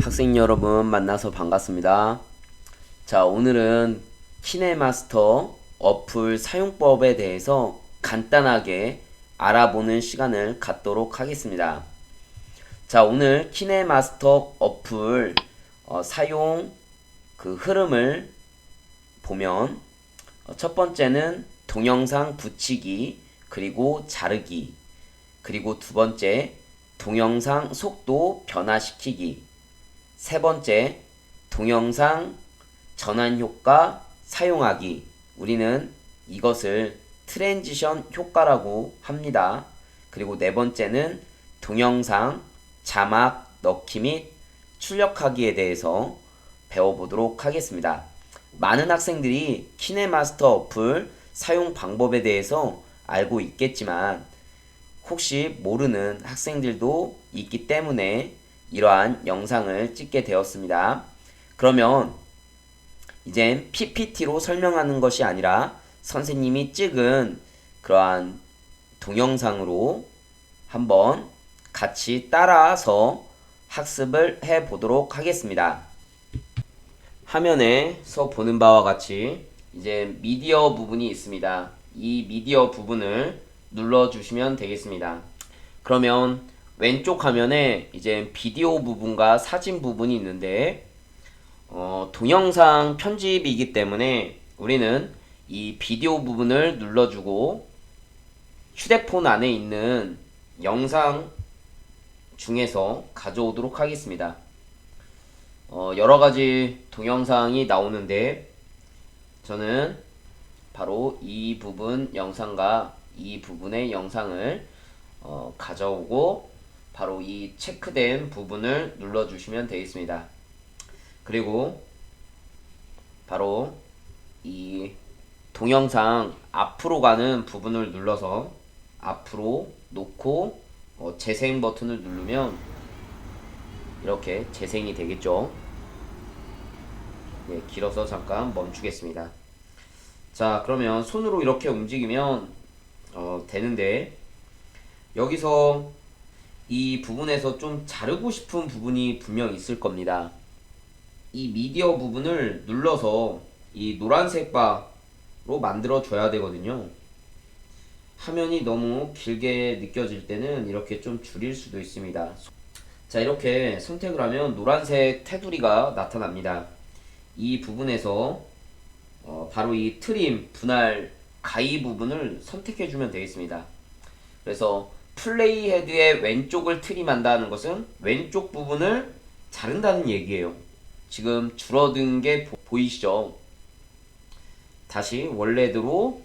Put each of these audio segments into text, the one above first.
학생 여러분 만나서 반갑습니다. 자, 오늘은 키네마스터 어플 사용법에 대해서 간단하게 알아보는 시간을 갖도록 하겠습니다. 자, 오늘 키네마스터 어플 어, 사용 그 흐름을 보면 어, 첫 번째는 동영상 붙이기 그리고 자르기 그리고 두 번째 동영상 속도 변화시키기 세 번째 동영상 전환 효과 사용하기 우리는 이것을 트랜지션 효과라고 합니다. 그리고 네 번째는 동영상 자막 넣기 및 출력하기에 대해서 배워보도록 하겠습니다. 많은 학생들이 키네마스터 어플 사용 방법에 대해서 알고 있겠지만 혹시 모르는 학생들도 있기 때문에 이러한 영상을 찍게 되었습니다. 그러면 이젠 PPT로 설명하는 것이 아니라 선생님이 찍은 그러한 동영상으로 한번 같이 따라서 학습을 해 보도록 하겠습니다. 화면에서 보는 바와 같이 이제 미디어 부분이 있습니다. 이 미디어 부분을 눌러 주시면 되겠습니다. 그러면 왼쪽 화면에 이제 비디오 부분과 사진 부분이 있는데 어, 동영상 편집이기 때문에 우리는 이 비디오 부분을 눌러주고 휴대폰 안에 있는 영상 중에서 가져오도록 하겠습니다. 어, 여러 가지 동영상이 나오는데 저는 바로 이 부분 영상과 이 부분의 영상을 어, 가져오고 바로 이 체크된 부분을 눌러주시면 되겠습니다. 그리고 바로 이 동영상 앞으로 가는 부분을 눌러서 앞으로 놓고 어, 재생 버튼을 누르면 이렇게 재생이 되겠죠. 네, 길어서 잠깐 멈추겠습니다. 자, 그러면 손으로 이렇게 움직이면 어, 되는데 여기서 이 부분에서 좀 자르고 싶은 부분이 분명 있을 겁니다. 이 미디어 부분을 눌러서 이 노란색 바로 만들어 줘야 되거든요. 화면이 너무 길게 느껴질 때는 이렇게 좀 줄일 수도 있습니다. 자, 이렇게 선택을 하면 노란색 테두리가 나타납니다. 이 부분에서 어, 바로 이 트림, 분할, 가위 부분을 선택해 주면 되겠습니다. 그래서 플레이 헤드의 왼쪽을 트림한다는 것은 왼쪽 부분을 자른다는 얘기예요. 지금 줄어든 게 보, 이시죠 다시 원래대로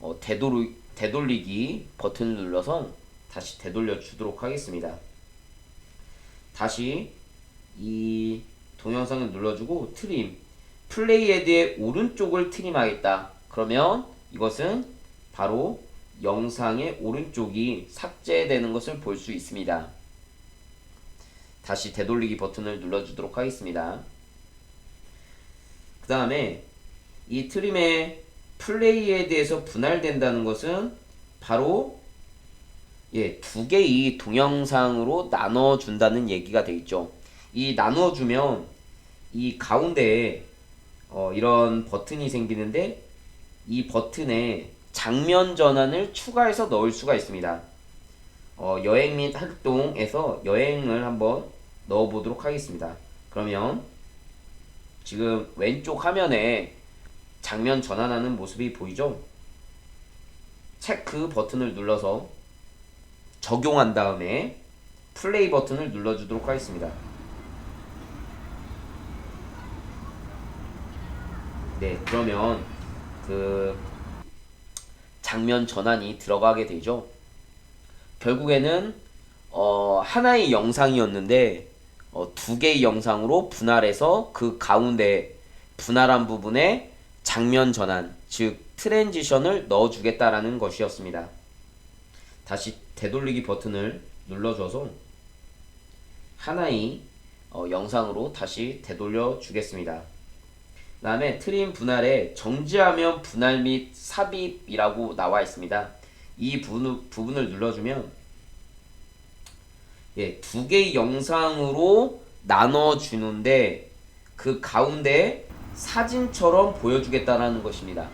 어, 되돌리, 되돌리기 버튼을 눌러서 다시 되돌려 주도록 하겠습니다. 다시 이 동영상을 눌러주고 트림 플레이 헤드의 오른쪽을 트림하겠다. 그러면 이것은 바로 영상의 오른쪽이 삭제되는 것을 볼 수 있습니다. 다시 되돌리기 버튼을 눌러주도록 하겠습니다. 그 다음에 이 트림의 플레이에 대해서 분할된다는 것은 바로 예, 두 개의 동영상으로 나눠준다는 얘기가 되겠죠. 이 나눠주면 이 가운데에 어, 이런 버튼이 생기는데 이 버튼에 장면 전환을 추가해서 넣을 수가 있습니다. 어, 여행 및 활동에서 여행을 한번 넣어 보도록 하겠습니다. 그러면 지금 왼쪽 화면에 장면 전환하는 모습이 보이죠? 체크 버튼을 눌러서 적용한 다음에 플레이 버튼을 눌러주도록 하겠습니다. 네, 그러면 그 장면 전환이 들어가게 되죠. 결국에는 어, 하나의 영상이었는데 어, 두 개의 영상으로 분할해서 그 가운데 분할한 부분에 장면 전환, 즉 트랜지션을 넣어주겠다라는 것이었습니다. 다시 되돌리기 버튼을 눌러줘서 하나의 어, 영상으로 다시 되돌려 주겠습니다. 그 다음에 트림 분할에 정지하면 분할 및 삽입이라고 나와 있습니다. 이 부분, 부분을 눌러주면 예, 두 개의 영상으로 나눠주는데 그 가운데 사진처럼 보여주겠다라는 것입니다.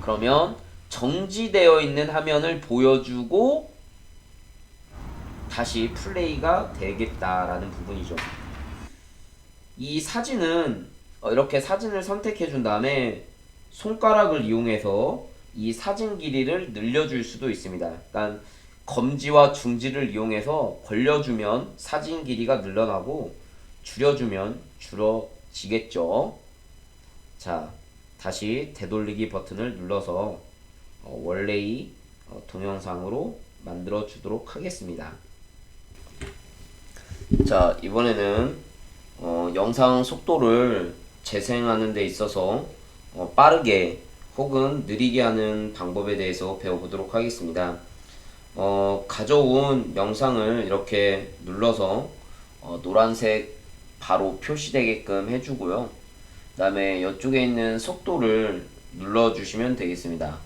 그러면 정지되어 있는 화면을 보여주고 다시 플레이가 되겠다라는 부분이죠. 이 사진은 어, 이렇게 사진을 선택해 준 다음에 손가락을 이용해서 이 사진 길이를 늘려줄 수도 있습니다. 그러니까 검지와 중지를 이용해서 벌려주면 사진 길이가 늘어나고 줄여주면 줄어지겠죠. 자, 다시 되돌리기 버튼을 눌러서 어, 원래의 어, 동영상으로 만들어 주도록 하겠습니다. 자, 이번에는 어, 영상 속도를 재생하는 데 있어서 어, 빠르게 혹은 느리게 하는 방법에 대해서 배워보도록 하겠습니다. 어, 가져온 영상을 이렇게 눌러서 어, 노란색 바로 표시되게끔 해주고요. 그 다음에 이쪽에 있는 속도를 눌러주시면 되겠습니다.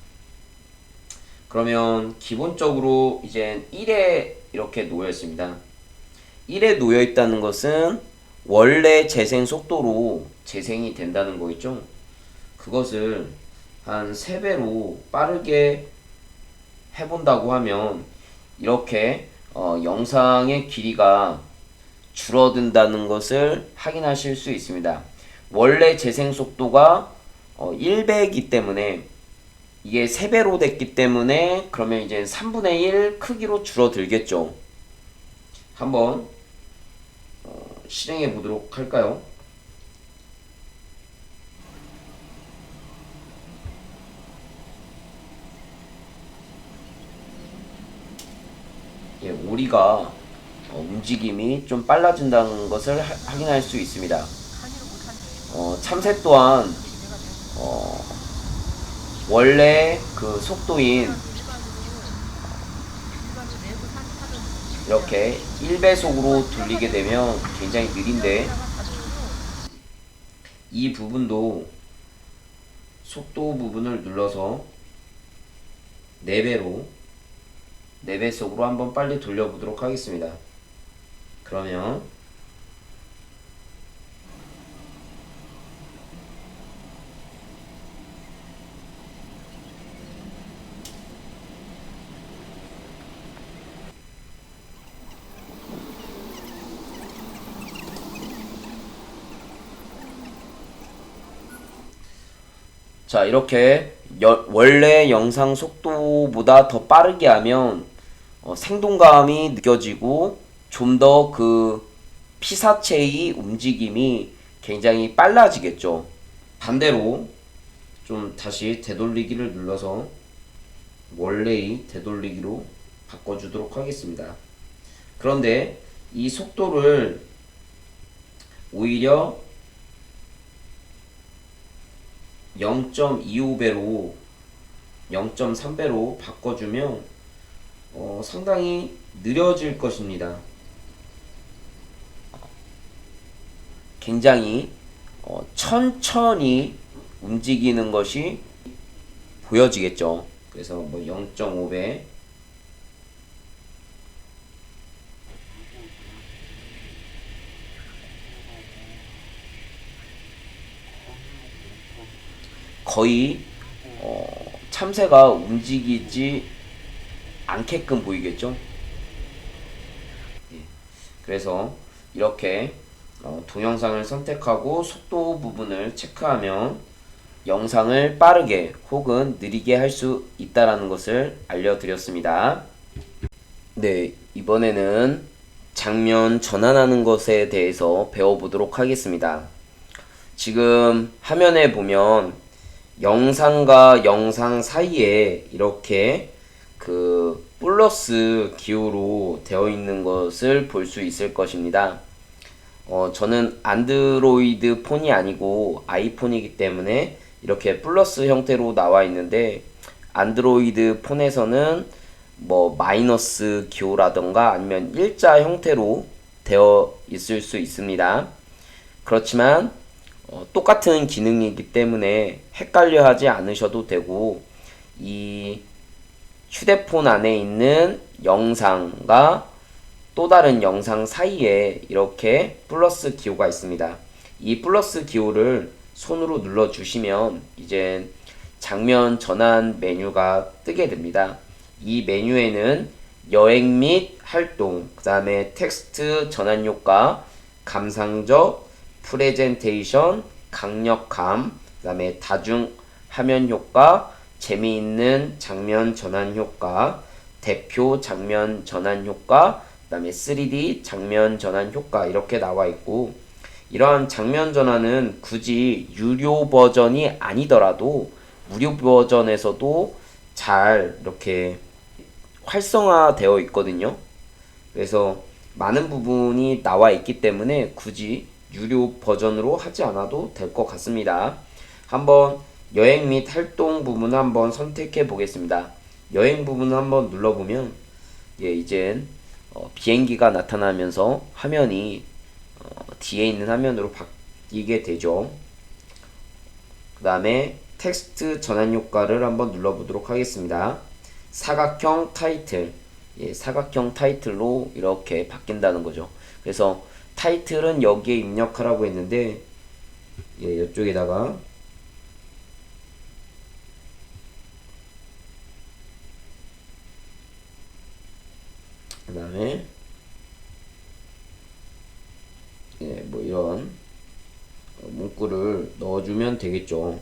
그러면 기본적으로 이제 1에 이렇게 놓여 있습니다. 1에 놓여 있다는 것은 원래 재생 속도로 재생이 된다는 거겠죠. 그것을 한 3배로 빠르게 해본다고 하면 이렇게 어, 영상의 길이가 줄어든다는 것을 확인하실 수 있습니다. 원래 재생 속도가 어, 1배이기 때문에 이게 3배로 됐기 때문에 그러면 이제 3분의 1 크기로 줄어들겠죠. 한번 어, 실행해 보도록 할까요? 예, 오리가 어, 움직임이 좀 빨라진다는 것을 하- 확인할 수 있습니다. 어, 참새 또한 어, 원래 그 속도인 이렇게 1배속으로 돌리게 되면 굉장히 느린데 이 부분도 속도 부분을 눌러서 4배로 4배속으로 한번 빨리 돌려보도록 하겠습니다. 그러면 자 이렇게 여- 원래 영상 속도보다 더 빠르게 하면 어, 생동감이 느껴지고 좀 더 그 피사체의 움직임이 굉장히 빨라지겠죠. 반대로 좀 다시 되돌리기를 눌러서 원래의 되돌리기로 바꿔주도록 하겠습니다. 그런데 이 속도를 오히려 0.25배로 0.3배로 바꿔주면 어, 상당히 느려질 것입니다. 굉장히 어, 천천히 움직이는 것이 보여지겠죠. 그래서 뭐 0.5배 거의 어, 참새가 움직이지 않게끔 보이겠죠. 예. 그래서 이렇게 어, 동영상을 선택하고 속도 부분을 체크하면 영상을 빠르게 혹은 느리게 할 수 있다라는 것을 알려드렸습니다. 네, 이번에는 장면 전환하는 것에 대해서 배워보도록 하겠습니다. 지금 화면에 보면 영상과 영상 사이에 이렇게 그 플러스 기호로 되어 있는 것을 볼 수 있을 것입니다. 어, 저는 안드로이드 폰이 아니고 아이폰이기 때문에 이렇게 플러스 형태로 나와 있는데 안드로이드 폰에서는 뭐 마이너스 기호라던가 아니면 일자 형태로 되어 있을 수 있습니다. 그렇지만 어, 똑같은 기능이기 때문에 헷갈려 하지 않으셔도 되고 이 휴대폰 안에 있는 영상과 또 다른 영상 사이에 이렇게 플러스 기호가 있습니다. 이 플러스 기호를 손으로 눌러 주시면 이제 장면 전환 메뉴가 뜨게 됩니다. 이 메뉴에는 여행 및 활동, 그 다음에 텍스트 전환 효과, 감상적, 프레젠테이션, 강력함, 그 다음에 다중 화면 효과, 재미있는 장면 전환 효과, 대표 장면 전환 효과, 그 다음에 3D 장면 전환 효과 이렇게 나와 있고 이러한 장면 전환은 굳이 유료 버전이 아니더라도 무료 버전에서도 잘 이렇게 활성화되어 있거든요. 그래서 많은 부분이 나와 있기 때문에 굳이 유료 버전으로 하지 않아도 될 것 같습니다. 한번 여행 및 활동 부분 한번 선택해 보겠습니다. 여행 부분 한번 눌러보면 예, 이젠 어, 비행기가 나타나면서 화면이 어, 뒤에 있는 화면으로 바뀌게 되죠. 그 다음에 텍스트 전환 효과를 한번 눌러보도록 하겠습니다. 사각형 타이틀, 예, 사각형 타이틀로 이렇게 바뀐다는 거죠. 그래서 타이틀은 여기에 입력하라고 했는데, 예, 이쪽에다가 그 다음에 예, 뭐 이런 문구를 넣어주면 되겠죠.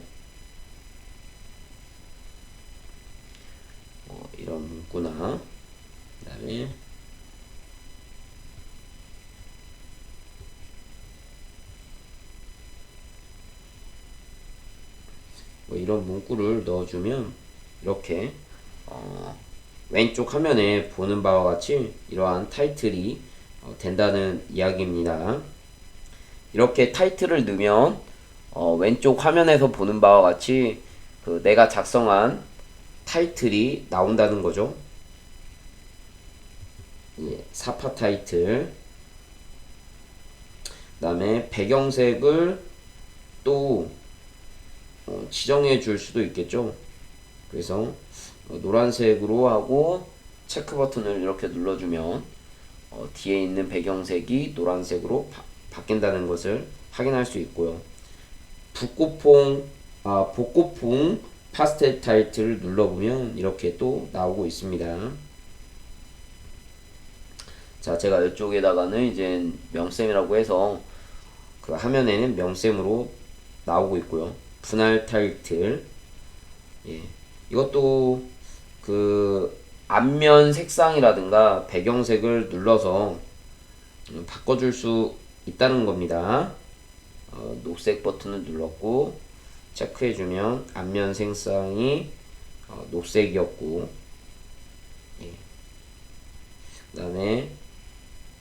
어, 이런 문구나 그 다음에 뭐 이런 문구를 넣어주면 이렇게 어, 왼쪽 화면에 보는 바와 같이 이러한 타이틀이 어, 된다는 이야기입니다. 이렇게 타이틀을 넣으면 어, 왼쪽 화면에서 보는 바와 같이 그 내가 작성한 타이틀이 나온다는 거죠. 예, 사파 타이틀. 그 다음에 배경색을 또 어, 지정해 줄 수도 있겠죠. 그래서 어, 노란색으로 하고 체크 버튼을 이렇게 눌러주면 어, 뒤에 있는 배경색이 노란색으로 바, 바뀐다는 것을 확인할 수 있고요. 북고풍, 아, 복고풍 파스텔 타이틀을 눌러보면 이렇게 또 나오고 있습니다. 자, 제가 이쪽에다가는 이제 명쌤이라고 해서 그 화면에는 명쌤으로 나오고 있고요. 분할 타이틀. 예. 이것도 그 앞면 색상이라든가 배경색을 눌러서 바꿔줄 수 있다는 겁니다. 어, 녹색 버튼을 눌렀고 체크해주면 앞면 색상이 어, 녹색이었고 예. 그 다음에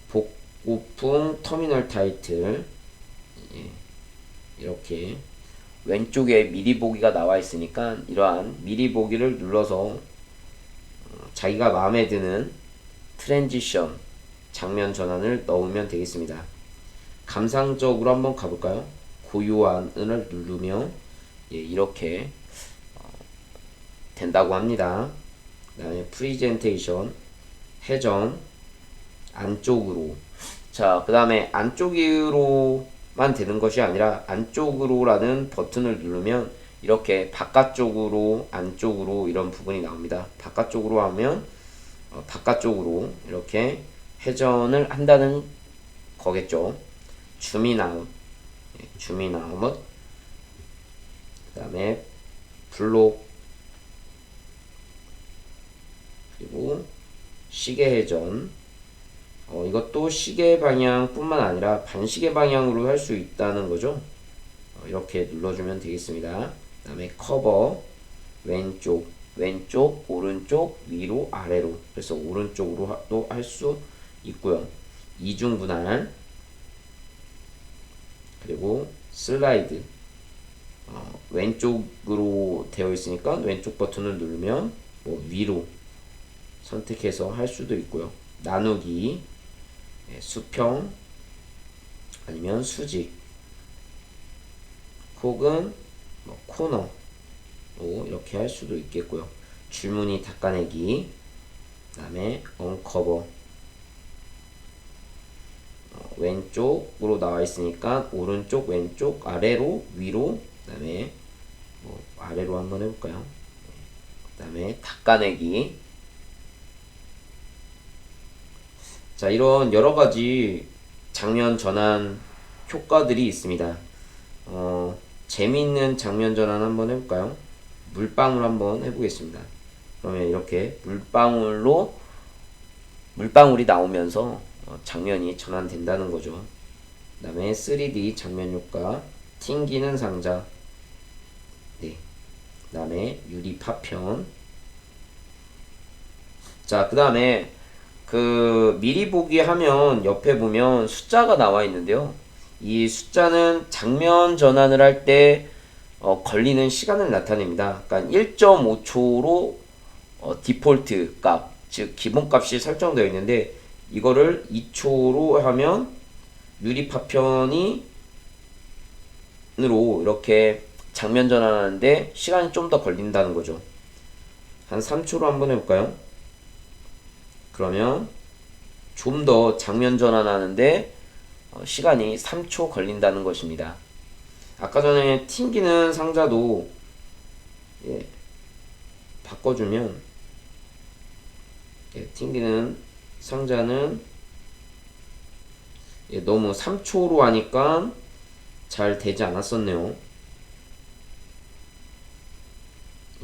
복고풍 터미널 타이틀 예. 이렇게 왼쪽에 미리 보기가 나와 있으니까 이러한 미리 보기를 눌러서 어, 자기가 마음에 드는 트랜지션 장면 전환을 넣으면 되겠습니다. 감상적으로 한번 가볼까요? 고요한을 누르면 예, 이렇게 어, 된다고 합니다. 그 다음에 프리젠테이션 회전 안쪽으로 자 그 다음에 안쪽으로 만 되는 것이 아니라 안쪽으로라는 버튼을 누르면 이렇게 바깥쪽으로 안쪽으로 이런 부분이 나옵니다. 바깥쪽으로 하면 어, 바깥쪽으로 이렇게 회전을 한다는 거겠죠. 주민아웃, 예, 주민아웃, 그 다음에 블록, 그리고 시계 회전, 어, 이것도 시계 방향뿐만 아니라 반시계 방향으로 할 수 있다는 거죠. 어, 이렇게 눌러주면 되겠습니다. 그 다음에 커버, 왼쪽, 왼쪽, 오른쪽, 위로, 아래로. 그래서 오른쪽으로도 할 수 있고요. 이중 분할, 그리고 슬라이드 어, 왼쪽으로 되어 있으니까 왼쪽 버튼을 누르면 뭐 위로 선택해서 할 수도 있고요. 나누기, 예, 수평, 아니면 수직, 혹은 뭐 코너로 이렇게 할 수도 있겠고요. 줄무늬 닦아내기, 그 다음에 언커버, 왼쪽으로 나와 있으니까 오른쪽 왼쪽 아래로 위로 그 다음에 뭐 아래로 한번 해볼까요? 그 다음에 닦아내기 자 이런 여러 가지 장면 전환 효과들이 있습니다. 어, 재미있는 장면 전환 한번 해볼까요? 물방울 한번 해보겠습니다. 그러면 이렇게 물방울로 물방울이 나오면서 어, 장면이 전환된다는 거죠. 그 다음에 3D 장면 효과, 튕기는 상자, 네. 그 다음에 유리 파편. 자, 그 다음에 그 미리 보기 하면 옆에 보면 숫자가 나와 있는데요. 이 숫자는 장면 전환을 할때 어, 걸리는 시간을 나타냅니다. 그러니까 1.5초로 어, 디폴트 값, 즉 기본값이 설정되어 있는데 이거를 2초로 하면 유리 파편이 으로 이렇게 장면 전환하는데 시간이 좀 더 걸린다는 거죠. 한 3초로 한번 해볼까요? 그러면 좀 더 장면 전환하는데 어, 시간이 3초 걸린다는 것입니다. 아까 전에 튕기는 상자도 예, 바꿔주면 예, 튕기는 상자는 예, 너무 3초로 하니까 잘 되지 않았었네요.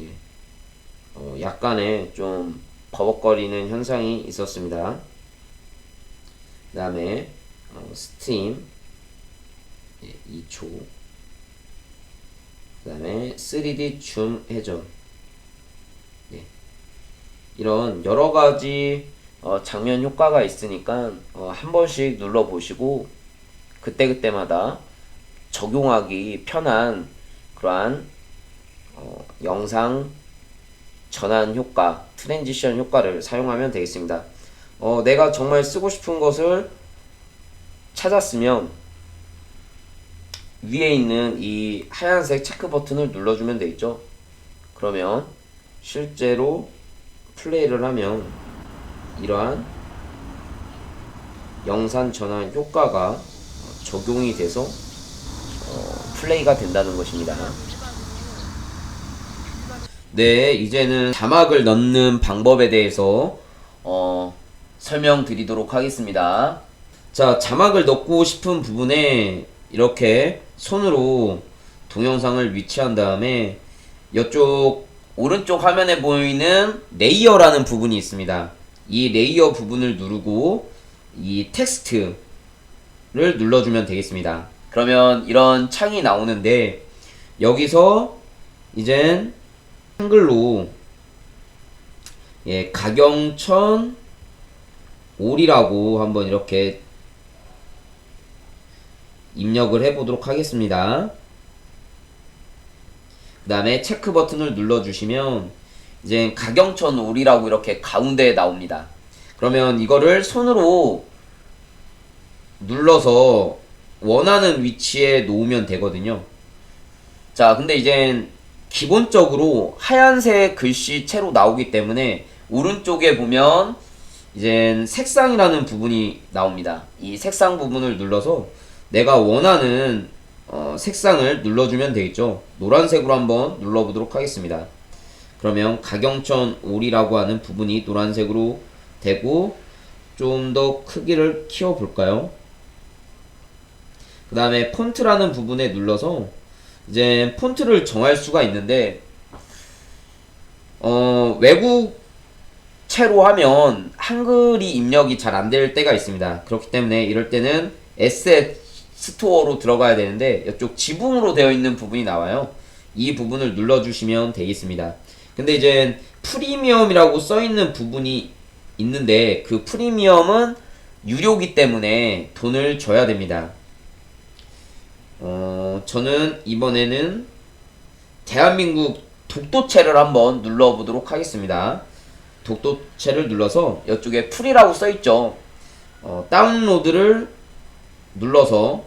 예, 어, 약간의 좀 버벅거리는 현상이 있었습니다. 그 다음에 어, 스팀 예, 2초 그 다음에 3D 줌 회전 네. 이런 여러가지 어, 장면 효과가 있으니까 어, 한 번씩 눌러보시고 그때그때마다 적용하기 편한 그러한 어, 영상 전환 효과, 트랜지션 효과를 사용하면 되겠습니다. 어, 내가 정말 쓰고 싶은 것을 찾았으면 위에 있는 이 하얀색 체크 버튼을 눌러주면 되겠죠. 그러면 실제로 플레이를 하면 이러한 영상 전환 효과가 적용이 돼서 어, 플레이가 된다는 것입니다. 네, 이제는 자막을 넣는 방법에 대해서 어, 설명드리도록 하겠습니다. 자, 자막을 넣고 싶은 부분에 이렇게 손으로 동영상을 위치한 다음에 이쪽 오른쪽 화면에 보이는 레이어라는 부분이 있습니다. 이 레이어 부분을 누르고 이 텍스트를 눌러주면 되겠습니다. 그러면 이런 창이 나오는데 여기서 이젠 한글로 예, 가경천 올이라고 한번 이렇게 입력을 해보도록 하겠습니다. 그 다음에 체크 버튼을 눌러주시면 이제 가경천 올이라고 이렇게 가운데에 나옵니다. 그러면 이거를 손으로 눌러서 원하는 위치에 놓으면 되거든요. 자, 근데 이제 기본적으로 하얀색 글씨체로 나오기 때문에 오른쪽에 보면 이제 색상이라는 부분이 나옵니다. 이 색상 부분을 눌러서 내가 원하는 어, 색상을 눌러주면 되겠죠. 노란색으로 한번 눌러보도록 하겠습니다. 그러면 가경천 올이라고 하는 부분이 노란색으로 되고 좀 더 크기를 키워볼까요? 그 다음에 폰트라는 부분에 눌러서 이제 폰트를 정할 수가 있는데 어, 외국체로 하면 한글이 입력이 잘 안 될 때가 있습니다. 그렇기 때문에 이럴 때는 에셋 스토어로 들어가야 되는데 이쪽 지붕으로 되어 있는 부분이 나와요. 이 부분을 눌러주시면 되겠습니다. 근데 이제 프리미엄이라고 써 있는 부분이 있는데 그 프리미엄은 유료기 때문에 돈을 줘야 됩니다. 어, 저는 이번에는 대한민국 독도체를 한번 눌러보도록 하겠습니다. 독도체를 눌러서 이쪽에 풀이라고 써있죠. 어, 다운로드를 눌러서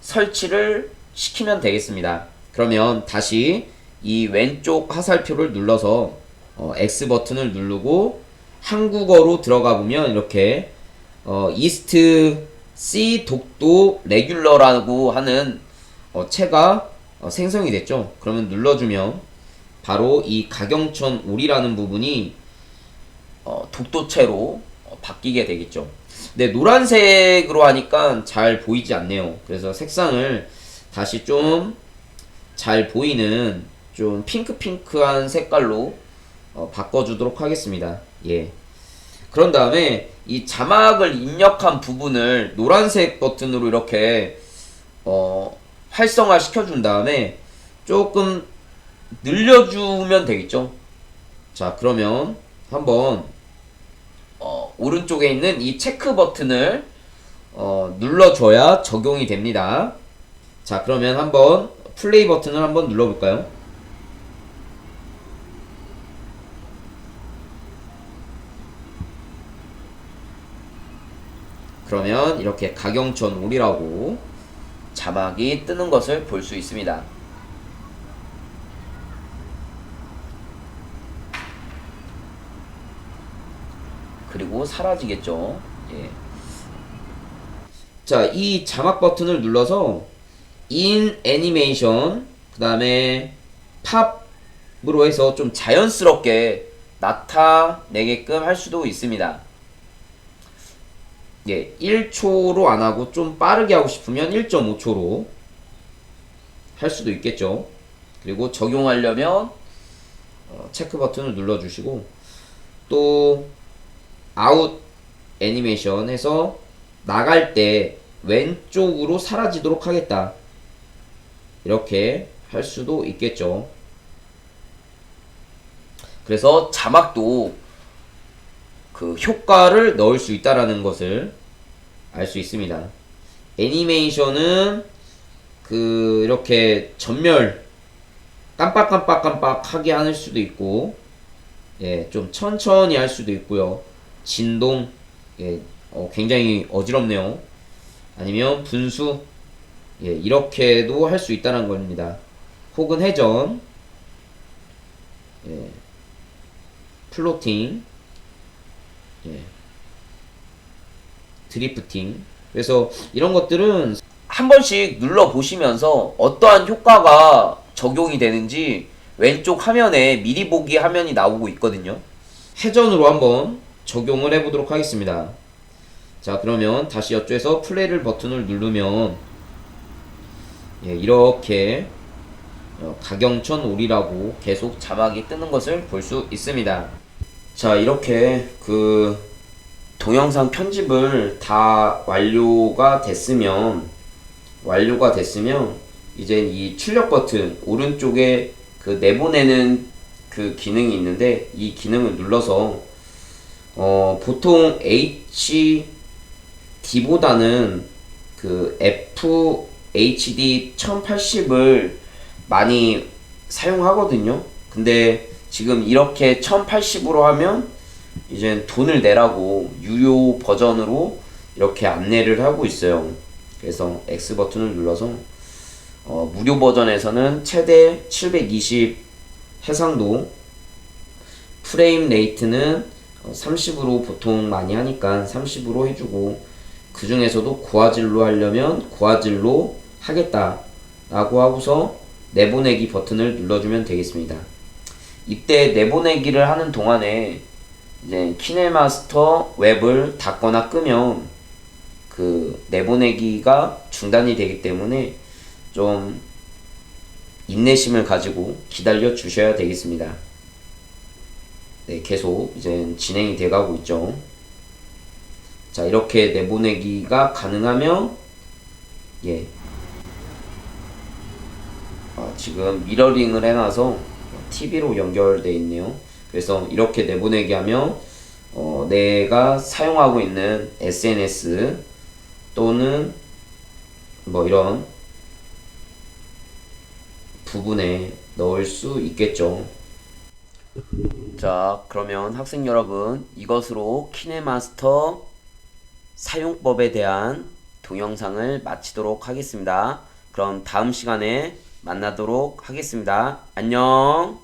설치를 시키면 되겠습니다. 그러면 다시 이 왼쪽 화살표를 눌러서 어, X 버튼을 누르고 한국어로 들어가 보면 이렇게 어, 이스트 C 독도 레귤러라고 하는 어, 체가 어, 생성이 됐죠. 그러면 눌러주면 바로 이 가경천 올이라는 부분이 어, 독도체로 어, 바뀌게 되겠죠. 네, 노란색으로 하니까 잘 보이지 않네요. 그래서 색상을 다시 좀 잘 보이는 좀 핑크핑크한 색깔로 어, 바꿔주도록 하겠습니다. 예. 그런 다음에 이 자막을 입력한 부분을 노란색 버튼으로 이렇게 어, 활성화 시켜준 다음에 조금 늘려주면 되겠죠. 자, 그러면 한번 어, 오른쪽에 있는 이 체크 버튼을 어, 눌러줘야 적용이 됩니다. 자, 그러면 한번 플레이 버튼을 한번 눌러볼까요? 그러면 이렇게 가경천 올이라고 자막이 뜨는 것을 볼 수 있습니다. 그리고 사라지겠죠. 예. 자, 이 자막 버튼을 눌러서 in 애니메이션 그 다음에 팝으로 해서 좀 자연스럽게 나타내게끔 할 수도 있습니다. 예, 1초로 안 하고 좀 빠르게 하고 싶으면 1.5초로 할 수도 있겠죠. 그리고 적용하려면 어, 체크 버튼을 눌러주시고 또 아웃 애니메이션 해서 나갈 때 왼쪽으로 사라지도록 하겠다. 이렇게 할 수도 있겠죠. 그래서 자막도 그 효과를 넣을 수 있다라는 것을 알 수 있습니다. 애니메이션은 그 이렇게 전멸 깜빡깜빡깜빡하게 할 수도 있고 예, 좀 천천히 할 수도 있고요. 진동 예, 어, 굉장히 어지럽네요. 아니면 분수 예, 이렇게도 할 수 있다는 겁니다. 혹은 회전 예, 플로팅 예. 드리프팅. 그래서 이런 것들은 한 번씩 눌러 보시면서 어떠한 효과가 적용이 되는지 왼쪽 화면에 미리 보기 화면이 나오고 있거든요. 회전으로 한번 적용을 해보도록 하겠습니다. 자, 그러면 다시 이쪽에서 플레이를 버튼을 누르면 예, 이렇게 어, 가경천 올이라고 계속 자막이 뜨는 것을 볼 수 있습니다. 자, 이렇게 그 동영상 편집을 다 완료가 됐으면 완료가 됐으면 이제 이 출력 버튼 오른쪽에 그 내보내는 그 기능이 있는데 이 기능을 눌러서 어 보통 HD보다는 그 FHD 1080을 많이 사용하거든요. 근데 지금 이렇게 1080으로 하면 이제 돈을 내라고 유료 버전으로 이렇게 안내를 하고 있어요. 그래서 X 버튼을 눌러서 어, 무료 버전에서는 최대 720 해상도 프레임 레이트는 30으로 보통 많이 하니까 30으로 해주고 그 중에서도 고화질로 하려면 고화질로 하겠다 라고 하고서 내보내기 버튼을 눌러주면 되겠습니다. 이때 내보내기를 하는 동안에 이제 키네마스터 웹을 닫거나 끄면 그 내보내기가 중단이 되기 때문에 좀 인내심을 가지고 기다려 주셔야 되겠습니다. 네, 계속 이제 진행이 돼 가고 있죠. 자, 이렇게 내보내기가 가능하면 예. 아, 지금 미러링을 해놔서 TV로 연결돼 있네요. 그래서 이렇게 내보내기 하면 어, 내가 사용하고 있는 SNS 또는 뭐 이런 부분에 넣을 수 있겠죠. 자, 그러면 학생 여러분, 이것으로 키네마스터 사용법에 대한 동영상을 마치도록 하겠습니다. 그럼 다음 시간에 만나도록 하겠습니다. 안녕!